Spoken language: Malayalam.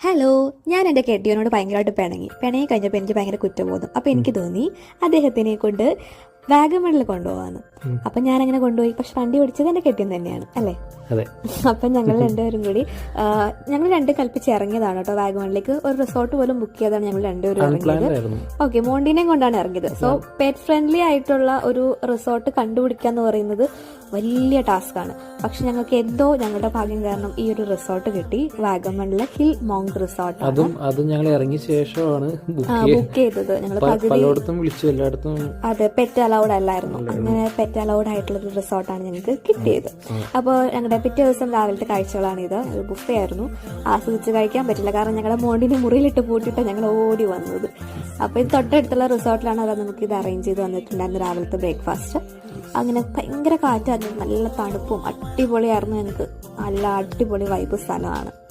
ഹലോ ഞാൻ എന്റെ കെട്ടിയോനോട് ഭയങ്കരമായിട്ട് പിണങ്ങി. പിണങ്ങി കഴിഞ്ഞപ്പോൾ എനിക്ക് ഭയങ്കര കുറ്റം തോന്നും അപ്പോൾ എനിക്ക് തോന്നി അദ്ദേഹത്തിനെ കൊണ്ട് വാഗമണിൽ കൊണ്ടുപോകാന്ന് അപ്പം ഞാൻ അങ്ങനെ കൊണ്ടുപോയി. പക്ഷെ വണ്ടി ഓടിച്ചത് എന്റെ കെട്ടിയൻ തന്നെയാണ് അല്ലേ? അതെ. അപ്പം ഞങ്ങൾ രണ്ടുപേരും കൂടി ഞങ്ങൾ രണ്ട് കൽപ്പിച്ച് ഇറങ്ങിയതാണ് കേട്ടോ വാഗമണിലേക്ക്. ഒരു റിസോർട്ട് പോലും ബുക്ക് ചെയ്താണ് ഞങ്ങൾ രണ്ടുപേരും ഇറങ്ങിയത്. ഓക്കെ മോണ്ടിനെയും കൊണ്ടാണ് ഇറങ്ങിയത്. സോ പെറ്റ് ഫ്രണ്ട്ലി ആയിട്ടുള്ള ഒരു റിസോർട്ട് കണ്ടുപിടിക്കുക എന്ന് പറയുന്നത് വലിയ ടാസ്ക് ആണ്. പക്ഷെ ഞങ്ങൾക്ക് എന്തോ ഞങ്ങളുടെ ഭാഗ്യം കാരണം ഈ ഒരു റിസോർട്ട് കിട്ടി. വാഗമണിലെ ഹിൽ മോങ്ക് റിസോർട്ട് അതും അത് ഞങ്ങൾ ഇറങ്ങിയ ശേഷമാണ് ബുക്ക് ചെയ്ത് ബുക്ക് ചെയ്തത്. ഞങ്ങൾ പലയിടത്തും വിളിച്ചു എല്ലായിടത്തും അതെ പെറ്റ് അലൗഡ് അല്ലായിരുന്നു. അങ്ങനെ പെറ്റ് അലൗഡ് ആയിട്ടുള്ള ഒരു റിസോർട്ടാണ് ഞങ്ങൾക്ക് കിട്ടിയത്. അപ്പോൾ ഞങ്ങളുടെ പിറ്റേ ദിവസം രാവിലത്തെ കാഴ്ചകളാണ് ഇത്. ഒരു ബുഫേ ആയിരുന്നു ആസ്വദിച്ച് കഴിക്കാൻ പറ്റില്ല. കാരണം ഞങ്ങളുടെ മോണ്ടിനെ മുറിയിലിട്ട് പൂട്ടിട്ട് ഞങ്ങൾ ഓടി വന്നത്. അപ്പോൾ ഇത് തൊട്ടടുത്തുള്ള റിസോർട്ടിലാണ് അത് നമുക്ക് ഇത് അറേഞ്ച് ചെയ്ത് വന്നിട്ടുണ്ടായിരുന്നു രാവിലത്തെ ബ്രേക്ക്ഫാസ്റ്റ്. അങ്ങനെ ഭയങ്കര കാറ്റായിരുന്നു. നല്ല തണുപ്പും അടിപൊളിയായിരുന്നു. ഞങ്ങൾക്ക് നല്ല അടിപൊളി വൈബ് സ്ഥലമാണ്.